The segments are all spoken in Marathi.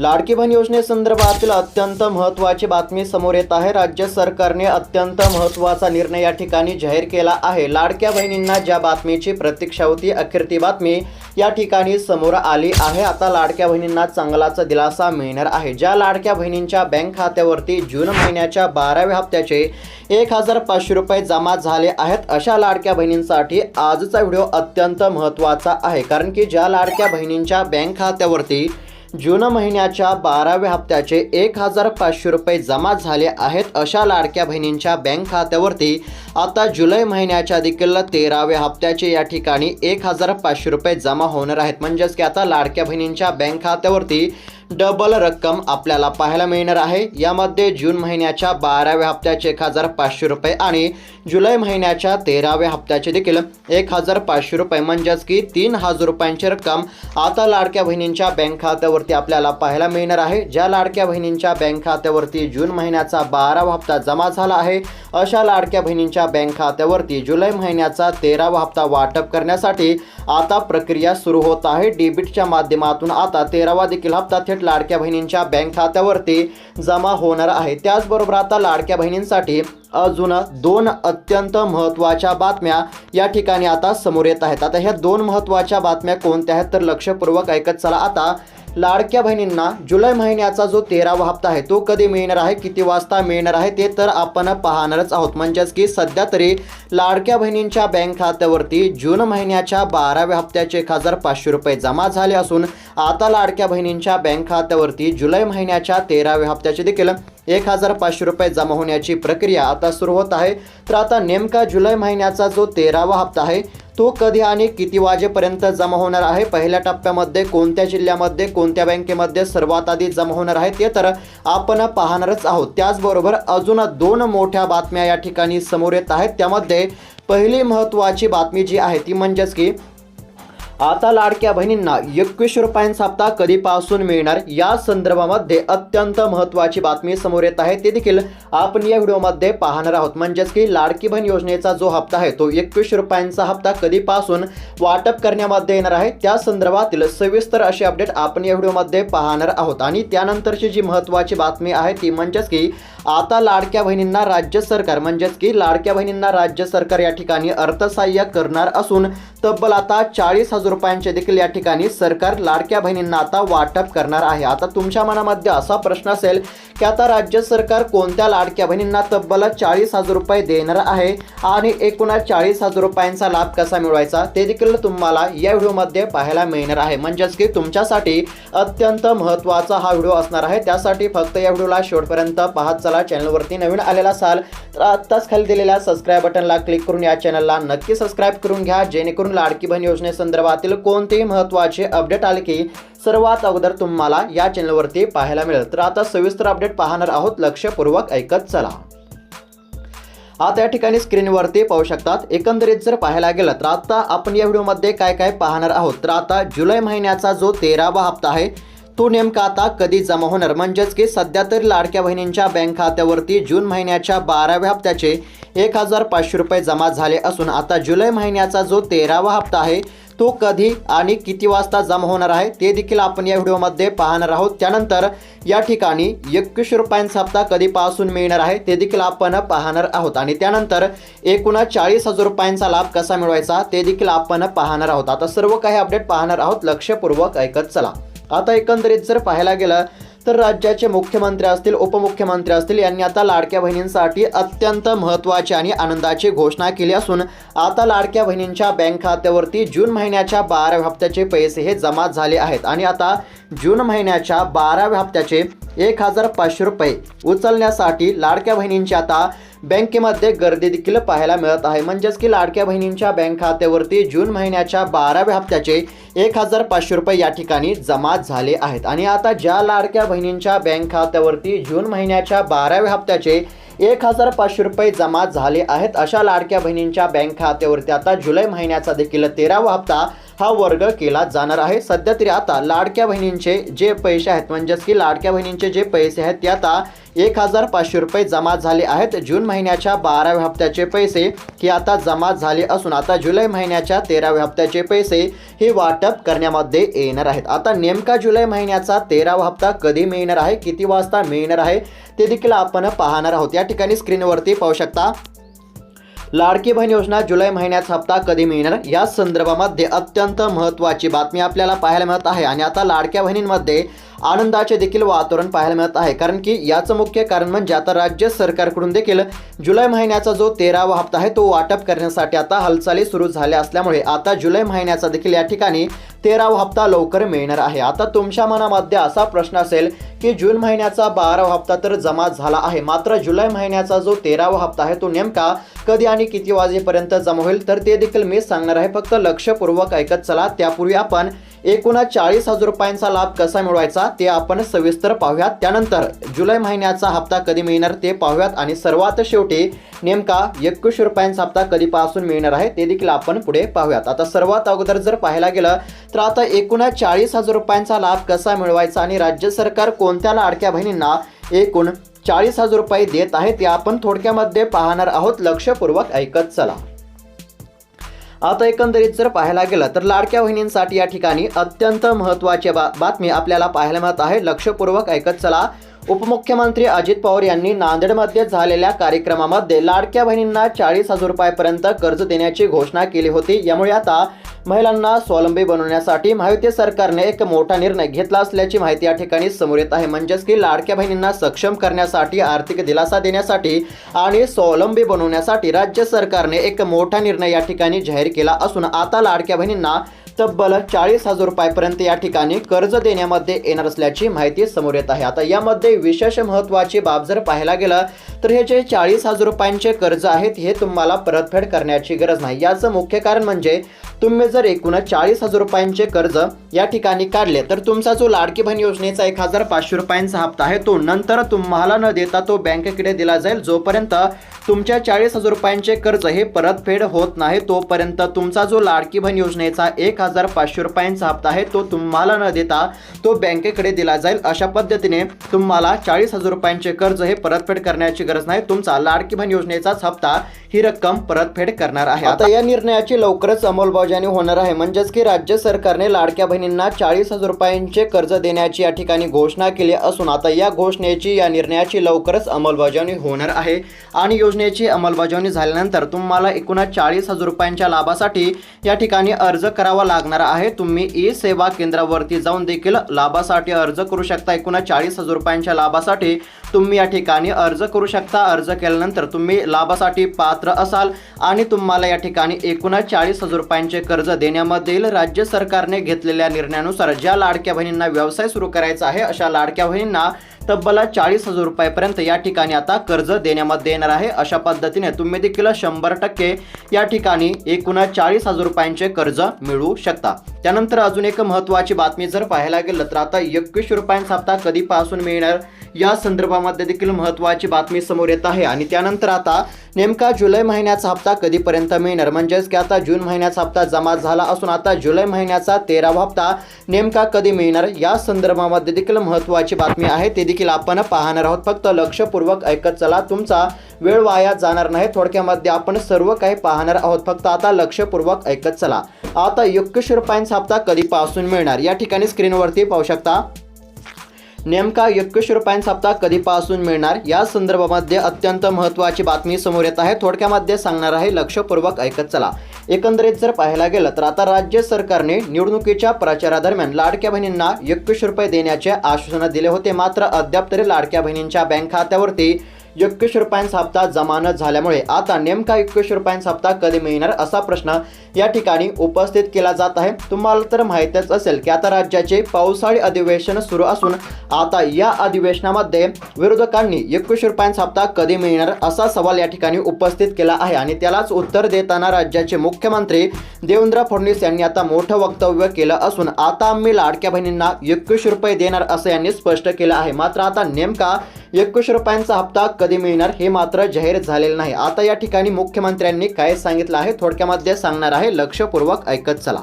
लाडकी बहीण योजनेसंदर्भातील अत्यंत महत्त्वाची बातमी समोर येत आहे. राज्य सरकारने अत्यंत महत्त्वाचा निर्णय या ठिकाणी जाहीर केला आहे. लाडक्या बहिणींना ज्या बातमीची प्रतीक्षा होती अखेर ती बातमी या ठिकाणी समोर आली आहे. आता लाडक्या बहिणींना चांगलाचा दिलासा मिळणार आहे. ज्या लाडक्या बहिणींच्या बँक खात्यावरती जून महिन्याच्या बाराव्या हप्त्याचे एक हजार पाचशे रुपये जमा झाले आहेत अशा लाडक्या बहिणींसाठी आजचा व्हिडिओ अत्यंत महत्त्वाचा आहे. कारण की ज्या लाडक्या बहिणींच्या बँक खात्यावरती जून महिन्याच्या बाराव्या हप्त्याचे एक हजार पाचशे रुपये जमा झाले आहेत अशा लाडक्या बहिणींच्या बँक खात्यावरती. आता जुलै महिन्याच्या देखील तेराव्या हप्त्याचे या ठिकाणी एक हजार पाचशे रुपये जमा होणार आहेत. म्हणजेच की आता लाडक्या बहिणींच्या बँक खात्यावरती डबल रक्कम आपल्याला पाहायला मिळणार आहे. यामध्ये जून महिन्याच्या बाराव्या हप्त्याचे एक हजार पाचशे रुपये आणि जुलै महिन्याच्या तेराव्या हप्त्याचे देखील एक हजार पाचशे रुपये. म्हणजेच की तीन हजार रुपयांची रक्कम आता लाडक्या बहिणींच्या बँक खात्यावरती आपल्याला पाहायला मिळणार आहे. ज्या लाडक्या बहिणींच्या बँक खात्यावरती जून महिन्याचा बारावा हप्ता जमा झाला आहे अशा लाडक्या बहिणींच्या बँक खात्यावरती जुलै महिन्याचा तेरावा हप्ता वाटप करण्यासाठी आता प्रक्रिया सुरू होत आहे. डेबिटच्या माध्यमातून आता तेरावा देखील हप्ता थेट लाडक्या बहिणींच्या बँक खात्यावरती जमा होणार आहे. त्याचबरोबर आता लाडक्या बहिणींसाठी अजून दोन अत्यंत महत्त्वाच्या बातम्या या ठिकाणी आता समोर येत आहेत. आता ह्या दोन महत्त्वाच्या बातम्या कोणत्या आहेत तर लक्षपूर्वक ऐकत चला. आता लाडक्या बहिणींना जुलै महिन्याचा जो तेरावा हप्ता आहे तो कधी मिळणार आहे किती वाजता मिळणार आहे ते तर आपण पाहणारच आहोत. म्हणजेच की सध्या तरी लाडक्या बहिणींच्या बँक खात्यावरती जून महिन्याच्या बाराव्या हप्त्याचे एक हजार पाचशे रुपये जमा झाले असून आता लाडक्या बहिणींच्या बँक खात्यावरती जुलै महिन्याच्या तेराव्या हप्त्याचे देखील एक हजार पाचशे रुपये जमा होण्याची प्रक्रिया आता सुरू होत आहे. तर आता नेमका जुलै महिन्याचा जो तेरावा हप्ता आहे तो कधी आणि किती वाजेपर्यंत जमा होणार आहे? पहिल्या टप्प्यामध्ये कोणत्या जिल्ह्यामध्ये कोणत्या बँकेमध्ये सर्वात आधी जमा होणार आहे ते तर आपण पाहणारच आहोत. त्याचबरोबर अजून दोन मोठ्या बातम्या या ठिकाणी समोर येत आहेत. त्यामध्ये पहिली महत्त्वाची बातमी जी आहे ती म्हणजेच की आता लाडक्या बहिणींना एकवीसशे रुपयांचा हप्ता कधीपासून मिळणार? या संदर्भामध्ये अत्यंत महत्त्वाची बातमी समोर येत आहे. ते देखील आपण या व्हिडिओमध्ये पाहणार आहोत. म्हणजेच की लाडकी बहीण योजनेचा जो हप्ता आहे तो एकवीसशे रुपयांचा हप्ता कधीपासून वाटप करण्यामध्ये येणार आहे. त्या संदर्भातील सविस्तर अशी अपडेट आपण या व्हिडिओमध्ये पाहणार आहोत. आणि त्यानंतरची जी महत्त्वाची बातमी आहे ती म्हणजेच की आता लाडक्या बहिणींना राज्य सरकार म्हणजेच की लाडक्या बहिणींना राज्य सरकार या ठिकाणी अर्थसहाय्य करणार असून तब्बल आता चाळीस हजार रुपयांचे देखील या ठिकाणी सरकार लाडक्या बहिणींना आता वाटप करणार आहे. आता तुमच्या मनामध्ये असा प्रश्न असेल की आता राज्य सरकार कोणत्या लाडक्या बहिणींना तब्बल चाळीस हजार रुपये देणार आहे आणि एकूणच चाळीस हजार रुपयांचा लाभ कसा मिळवायचा ते देखील तुम्हाला या व्हिडिओमध्ये पाहायला मिळणार आहे. म्हणजेच की तुमच्यासाठी अत्यंत महत्त्वाचा हा व्हिडिओ असणार आहे. त्यासाठी फक्त या व्हिडिओला शेवटपर्यंत पाहत चला. चॅनलवरती नवीन आलेला असाल तर आत्ताच खाली दिलेल्या सबस्क्राईब बटनला क्लिक करून या चॅनलला नक्की सबस्क्राईब करून घ्या. जेणेकरून लाडकी बहीण योजनेसंदर्भात योजनेसंदर्भातील कोणतेही महत्त्वाचे अपडेट आले की सर्वात अगोदर तुम्हाला या चॅनलवरती पाहायला मिळेल. तर आता सविस्तर अपडेट पाहणार आहोत. लक्षपूर्वक ऐकत चला. आता या ठिकाणी स्क्रीनवरती पाहू शकतात. एकंदरीत जर पाहायला गेलं तर आता आपण या व्हिडिओमध्ये काय काय पाहणार आहोत? तर आता जुलै महिन्याचा जो तेरावा हप्ता आहे तो नेमका आता कधी जमा होणार? म्हणजेच की सध्या तरी लाडक्या बहिणींच्या बँक खात्यावरती जून महिन्याच्या बाराव्या हप्त्याचे एक हजार पाचशे रुपये जमा झाले असून आता जुलै महिन्याचा जो तेरावा हप्ता आहे तो कधी आणि किती वाजता जमा होणार आहे ते देखील आपण या व्हिडिओमध्ये पाहणार आहोत. त्यानंतर या ठिकाणी एकवीसशे रुपयांचा हप्ता कधीपासून मिळणार आहे ते देखील आपण पाहणार आहोत. आणि त्यानंतर एकूण चाळीस हजार रुपयांचा लाभ कसा मिळवायचा ते देखील आपण पाहणार आहोत. आता सर्व काही अपडेट पाहणार आहोत. लक्षपूर्वक ऐकत चला. आता एकंदरीत जर पाहायला गेलं तर राज्याचे मुख्यमंत्री असतील उपमुख्यमंत्री असतील यांनी आता लाडक्या बहिणींसाठी अत्यंत महत्त्वाची आणि आनंदाची घोषणा केली असून आता लाडक्या बहिणींच्या बँक खात्यावरती जून महिन्याच्या बाराव्या हप्त्याचे पैसे हे जमा झाले आहेत. आणि आता जून महिन्याच्या बाराव्या हप्त्याचे एक हजार पाचशे रुपये. उचलण्यासाठी लाडक्या बहिणींची आता बँकेमध्ये गर्दी देखील पाहायला मिळत आहे. म्हणजेच की लाडक्या बहिणींच्या बँक खात्यावरती जून महिन्याच्या बाराव्या हप्त्याचे एक हजार पाचशे रुपये या ठिकाणी जमा झाले आहेत. आणि आता ज्या लाडक्या बहिणींच्या बँक खात्यावरती जून महिन्याच्या बाराव्या हप्त्याचे एक हजार पाचशे रुपये जमा झाले आहेत अशा लाडक्या बहिणींच्या बँक खात्यावरती आता जुलै महिन्याचा देखील तेरावा हप्ता हा वर्ग केला जाणार आहे. सध्या तरी आता लाडक्या बहिणींचे जे पैसे आहेत म्हणजेच की लाडक्या बहिणींचे जे पैसे आहेत ते आता एक हजार पाचशे रुपये जमा झाले आहेत. जून महिन्याच्या बाराव्या हप्त्याचे पैसे हे आता जमा झाले असून आता जुलै महिन्याच्या तेराव्या हप्त्याचे पैसे हे वाटप करण्यामध्ये येणार आहेत. आता नेमका जुलै महिन्याचा तेरावा हप्ता कधी मिळणार आहे किती वाजता मिळणार आहे ते देखील आपण पाहणार आहोत. या ठिकाणी स्क्रीनवरती पाहू शकता. लाडकी बहीण योजना जुलै महिन्याचा हप्ता कधी मिळणार? या संदर्भामध्ये अत्यंत महत्त्वाची बातमी आपल्याला पाहायला मिळत आहे. आणि आता लाडक्या बहिणींमध्ये आनंदाचे देखील वातावरण पाहायला मिळत आहे. कारण की याचं मुख्य कारण म्हणजे आता राज्य सरकारकडून देखील जुलै महिन्याचा जो तेरावा हप्ता आहे तो वाटप करण्यासाठी आता हालचाली सुरू झाल्या असल्यामुळे आता जुलै महिन्याचा देखील या ठिकाणी तेरावा हप्ता लवकर मिळणार आहे. आता तुमच्या मनामध्ये असा प्रश्न असेल की जून महिन्याचा बारावा हप्ता तर जमा झाला आहे. मात्र जुलै महिन्याचा जो तेरावा हप्ता आहे तो नेमका कधी आणि किती वाजेपर्यंत जमा होईल तर ते देखील मी सांगणार आहे. फक्त लक्षपूर्वक ऐकत चला. त्यापूर्वी आपण एकूण चाळीस हजार रुपयांचा लाभ कसा मिळवायचा ते आपण सविस्तर पाहूयात. त्यानंतर जुलै महिन्याचा हप्ता कधी मिळणार ते पाहूयात आणि सर्वात शेवटी नेमका एकवीसशे रुपयांचा हप्ता कधीपासून मिळणार आहे ते देखील आपण पुढे पाहूयात. आता सर्वात अगोदर जर पाहायला गेलं तर आता एकूण चाळीस हजार रुपयांचा लाभ कसा मिळवायचा आणि राज्य सरकार कोणत्या लाडक्या बहिणींना एकूण चाळीस हजार रुपये देत आहे ते आपण थोडक्यामध्ये पाहणार आहोत. लक्षपूर्वक ऐकत चला. आता एकंदरीत जर पाहायला गेलं तर लाडक्या वहिनींसाठी या ठिकाणी अत्यंत महत्त्वाची बा बातमी आपल्याला पाहायला मिळत आहे. लक्षपूर्वक ऐकत चला. उपमुख्यमंत्री अजित पवार यांनी नांदेडमध्ये झालेल्या कार्यक्रमामध्ये लाडक्या बहिणींना चाळीस हजार रुपयापर्यंत कर्ज देण्याची घोषणा केली होती. यामुळे आता महिलांना स्वावलंबी बनवण्यासाठी महायुती सरकारने एक मोठा निर्णय घेतला असल्याची माहिती या ठिकाणी समोर येत आहे. म्हणजेच की लाडक्या बहिणींना सक्षम करण्यासाठी आर्थिक दिलासा देण्यासाठी आणि स्वावलंबी बनवण्यासाठी राज्य सरकारने एक मोठा निर्णय या ठिकाणी जाहीर केला असून आता लाडक्या बहिणींना तब्बल चाळीस हजार रुपयापर्यंत या ठिकाणी कर्ज देण्यामध्ये येणार असल्याची माहिती समोर येत आहे. आता यामध्ये विशेष महत्त्वाची बाब जर पाहायला गेलं तर हे जे चाळीस हजार रुपयांचे कर्ज आहेत हे तुम्हाला परतफेड करण्याची गरज नाही. याचं मुख्य कारण म्हणजे तुम्ही जर एकूण चाळीस हजार रुपयांचे कर्ज या ठिकाणी काढले तर तुमचा जो लाडकी बहीण योजनेचा एक हजार पाचशे रुपयांचा हप्ता आहे तो नंतर तुम्हाला न देता तो बँकेकडे दिला जाईल जोपर्यंत तुमच्या चाळीस हजार रुपयांचे कर्ज हे परतफेड होत नाही तोपर्यंत तुमचा जो लाडकी बहीण योजनेचा एक हजार पाचशे रुपयांचा हप्ता आहे तो तुम्हाला न देता तो बँकेकडे दिला जाईल. अशा पद्धतीने तुम्हाला चाळीस हजार रुपयांचे कर्ज हे परतफेड करण्याची गरज नाही. तुमचा लाडकी बहीण योजनेचाच हप्ता ही रक्कम परतफेड करणार आहे. आता या निर्णयाची लवकरच अंमलबजावणी होणार आहे. म्हणजेच की राज्य सरकारने लाडक्या बहिणींना चाळीस हजार रुपयांचे कर्ज देण्याची या ठिकाणी घोषणा केली असून आता या घोषणेची या निर्णयाची लवकरच अंमलबजावणी होणार आहे. आणि योजनेची अंमलबजावणी झाल्यानंतर तुम्हाला एकूण चाळीस हजार रुपयांच्या लाभासाठी या ठिकाणी अर्ज करावा लागणार आहे. तुम्ही ई सेवा केंद्रावरती जाऊन देखील लाभासाठी अर्ज करू शकता. एकूण चाळीस हजार रुपयांच्या लाभासाठी तुम्ही या ठिकाणी अर्ज करू शकता. अर्ज केल्यानंतर तुम्ही लाभासाठी पात्र असाल आणि तुम्हाला या ठिकाणी एकूणच चाळीस हजार रुपयांचे कर्ज देण्यामध्ये राज्य सरकारने घेतलेल्या निर्णयानुसार ज्या लाडक्या बहिणींना व्यवसाय सुरू करायचा आहे अशा लाडक्या बहिणींना तब्बला चाळीस हजार रुपयापर्यंत या ठिकाणी आता कर्ज देण्यामध्ये येणार आहे. अशा पद्धतीने तुम्ही देखील शंभर टक्के या ठिकाणी एकूण चाळीस हजार रुपयांचे कर्ज मिळवू शकता. त्यानंतर अजून एक महत्त्वाची बातमी जर पाहायला गेलं तर आता एकवीसशे रुपयांचा हप्ता कधीपासून मिळणार? या संदर्भामध्ये देखील महत्त्वाची बातमी समोर येत आहे आणि त्यानंतर आता नेमका जुलै महिन्याचा हप्ता कधीपर्यंत मिळणार? म्हणजेच की आता जून महिन्याचा हप्ता जमा झाला असून आता जुलै महिन्याचा तेरावा हप्ता नेमका कधी मिळणार? या संदर्भामध्ये देखील महत्त्वाची बातमी आहे. ते देखील आपण पाहणार आहोत. फक्त लक्षपूर्वक ऐकत चला. तुमचा वेळ वाया जाणार नाही. थोडक्यामध्ये आपण सर्व काही पाहणार आहोत. फक्त आता लक्षपूर्वक ऐकत चला. आता एकवीसशे रुपयांचा हप्ता कधीपासून मिळणार? या ठिकाणी स्क्रीनवरती पाहू शकता. नेमका एकवीसशे रुपयांचा हप्ता कधीपासून मिळणार? या संदर्भामध्ये अत्यंत महत्त्वाची बातमी समोर येत आहे. थोडक्यामध्ये सांगणार आहे लक्षपूर्वक ऐकत चला. एकंदरीत जर पाहायला गेलं तर आता राज्य सरकारने निवडणुकीच्या प्रचारादरम्यान लाडक्या बहिणींना एकवीसशे रुपये देण्याचे आश्वासन दिले होते. मात्र अद्याप तरी लाडक्या बहिणींच्या बँक खात्यावरती एकवीसशे रुपयांचा हप्ता जमा न झाल्यामुळे आता नेमका एकवीसशे रुपयांचा हप्ता कधी मिळणार असा प्रश्न या ठिकाणी उपस्थित केला जात आहे. तुम्हाला तर माहितच असेल की आता राज्याचे पावसाळी अधिवेशन सुरू असून आता या अधिवेशनामध्ये विरोधकांनी एकवीस रुपयांचा हप्ता कधी मिळणार असा सवाल या ठिकाणी उपस्थित केला आहे आणि त्यालाच उत्तर देताना राज्याचे मुख्यमंत्री देवेंद्र फडणवीस यांनी आता मोठं वक्तव्य केलं असून आता आम्ही लाडक्या बहिणींना एकवीस रुपये देणार असं यांनी स्पष्ट केलं आहे. मात्र आता नेमका एकवीसशे रुपयांचा हप्ता कधी मिळणार हे मात्र जाहीर झालेलं नाही. आता या ठिकाणी मुख्यमंत्र्यांनी काय सांगितलं आहे? थोडक्यामध्ये सांगणार आहे. लक्षपूर्वक ऐकत चला.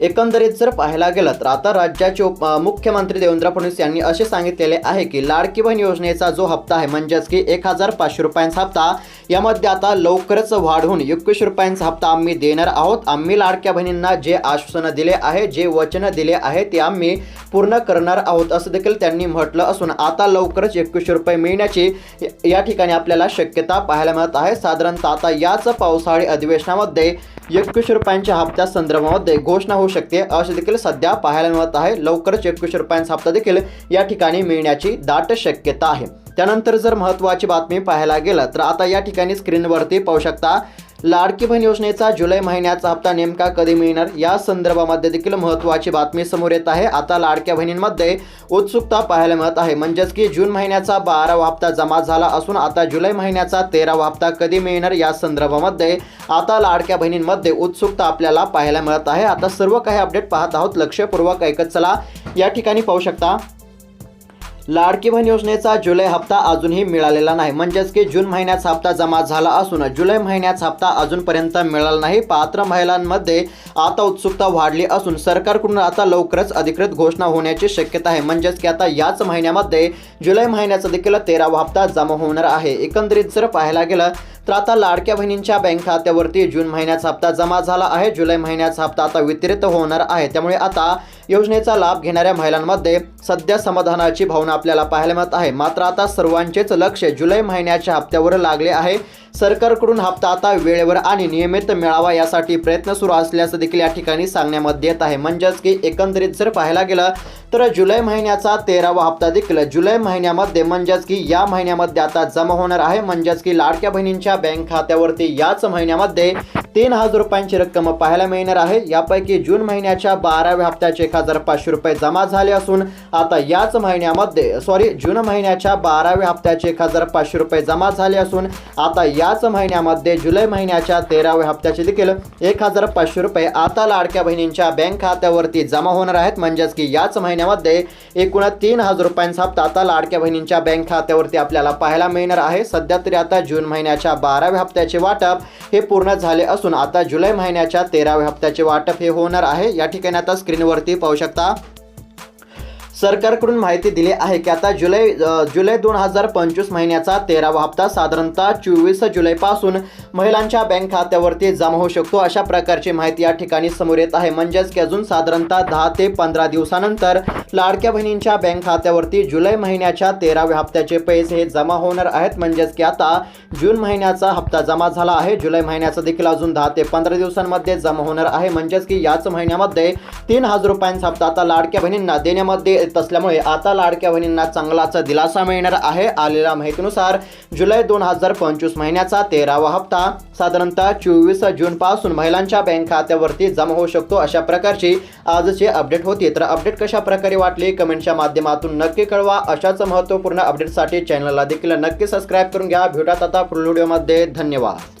एकंदरीत जर पाहायला गेलं तर आता राज्याचे उप मुख्यमंत्री देवेंद्र फडणवीस यांनी असे सांगितलेले आहे की लाडकी बहीण योजनेचा जो हप्ता आहे म्हणजेच की एक हजार पाचशे रुपयांचा हप्ता यामध्ये आता लवकरच वाढ होऊन एकवीस रुपयांचा हप्ता आम्ही देणार आहोत. आम्ही लाडक्या बहिणींना जे आश्वासनं दिले आहे जे वचनं दिले आहे ते आम्ही पूर्ण करणार आहोत असं देखील त्यांनी म्हटलं असून आता लवकरच एकवीसशे रुपये मिळण्याची या ठिकाणी आपल्याला शक्यता पाहायला मिळत आहे. साधारणतः आता याच पावसाळी अधिवेशनामध्ये एकवीसशे रुपयांच्या हप्त्या संदर्भामध्ये घोषणा होऊ शकते असे देखील सध्या पाहायला मिळत आहे. लवकरच एकवीसशे रुपयांचा हप्ता देखील या ठिकाणी मिळण्याची दाट शक्यता आहे. त्यानंतर जर महत्त्वाची बातमी पाहायला गेलं तर आता या ठिकाणी स्क्रीनवरती पाहू शकता लाडकी बहीण योजनेचा जुलै महिन्याचा हप्ता नेमका कधी मिळणार? या संदर्भामध्ये देखील महत्त्वाची बातमी समोर येत आहे. आता लाडक्या बहिणींमध्ये उत्सुकता पाहायला मिळत आहे. म्हणजेच की जून महिन्याचा बारावा हप्ता जमा झाला असून आता जुलै महिन्याचा तेरावा हप्ता कधी मिळणार? या संदर्भामध्ये आता लाडक्या बहिणींमध्ये उत्सुकता आपल्याला पाहायला मिळत आहे. आता सर्व काही अपडेट पाहत आहोत. लक्षपूर्वक ऐकत चला. या ठिकाणी पाहू शकता. लाडकी बहीण योजनेचा जुलै हप्ता अजूनही मिळालेला नाही. म्हणजेच की जून महिन्याचा हप्ता जमा झाला असून जुलै महिन्याचा हप्ता अजूनपर्यंत मिळाला नाही. पात्र महिलांमध्ये आता उत्सुकता वाढली असून सरकारकडून आता लवकरच अधिकृत घोषणा होण्याची शक्यता आहे. म्हणजेच की आता याच महिन्यामध्ये जुलै महिन्याचा देखील तेरावा हप्ता जमा होणार आहे. एकंदरीत जर पाहायला गेलं तर आता लाडक्या बहिणींच्या बँक खात्यावरती जून महिन्याचा हप्ता जमा झाला आहे. जुलै महिन्याचा हप्ता आता वितरित होणार आहे. त्यामुळे आता योजनेचा लाभ घेणाऱ्या महिलांमध्ये सध्या समाधानाची भावना आपल्याला पाहायला मिळत आहे. मात्र आता सर्वांचेच लक्ष जुलै महिन्याच्या हप्त्यावर लागले आहे. सरकारकडून हप्ता आता वेळेवर आणि नियमित मिळावा यासाठी प्रयत्न सुरू असल्याचं देखील या ठिकाणी सांगण्यामध्ये येत आहे. म्हणजेच की एकंदरीत जर पाहायला गेलं तर जुलै महिन्याचा तेरावा हप्ता देखील जुलै महिन्यामध्ये म्हणजेच की या महिन्यामध्ये आता जमा होणार आहे. म्हणजेच की लाडक्या बहिणींच्या बँक खात्यावरती याच महिन्यामध्ये तीन हजार रुपयांची रक्कम पाहायला मिळणार आहे. यापैकी जून महिन्याच्या बाराव्या हप्त्याचे एक हजार पाचशे रुपये जमा झाले असून आता याच महिन्यामध्ये सॉरी जून महिन्याच्या बाराव्या हप्त्याचे एक हजार पाचशे रुपये जमा झाले असून आता याच महिन्यामध्ये जुलै महिन्याच्या तेराव्या हप्त्याचे देखील एक हजार पाचशे रुपये आता लाडक्या बहिणींच्या बँक खात्यावरती जमा होणार आहेत. म्हणजेच की याच महिन्यामध्ये एकूण तीन हजार रुपयांचा हप्ता आता लाडक्या बहिणींच्या बँक खात्यावरती आपल्याला पाहायला मिळणार आहे. सध्या तरी आता जून महिन्याच्या बाराव्या हप्त्याचे वाटप हे पूर्ण झाले असून आता जुलै महिन्याच्या तेराव्या हप्त्याचे वाटप हे होणार आहे. या ठिकाणी आता स्क्रीनवरती पाहू शकता. सरकारकडून माहिती दिली आहे की आता जुलै जुलै दोन हजार पंचवीस महिन्याचा तेरावा हप्ता साधारणतः चोवीस जुलैपासून महिलांच्या बँक खात्यावरती जमा होऊ शकतो. अशा प्रकारची माहिती या ठिकाणी समोर येत आहे. म्हणजेच की अजून साधारणतः दहा ते पंधरा दिवसानंतर लाडक्या बहिणींच्या बँक खात्यावरती जुलै महिन्याच्या तेराव्या हप्त्याचे पैसे हे जमा होणार आहेत. म्हणजेच की आता जून महिन्याचा हप्ता जमा झाला आहे. जुलै महिन्याचा देखील अजून दहा ते पंधरा दिवसांमध्ये जमा होणार आहे. म्हणजेच की याच महिन्यामध्ये तीन हजार रुपयांचा हप्ता आता लाडक्या बहिणींना देण्यामध्ये येत असल्यामुळे आता लाडक्या बहिणींना चांगलाच दिलासा मिळणार आहे. आलेल्या माहितीनुसार जुलै दोन हजार पंचवीस महिन्याचा तेरावा हप्ता साधारणतः चोवीस जूनपासून महिलांच्या बँक खात्यावरती जमा होऊ शकतो अशा प्रकारची आजची अपडेट होती. तर अपडेट कशा प्रकारे वाटली? कमेंटच्या माध्यमातून नक्की कळवा. अशाच महत्त्वपूर्ण अपडेटसाठी चॅनलला देखील नक्की सबस्क्राईब करून घ्या. भेटात आता पुढील व्हिडिओमध्ये. धन्यवाद.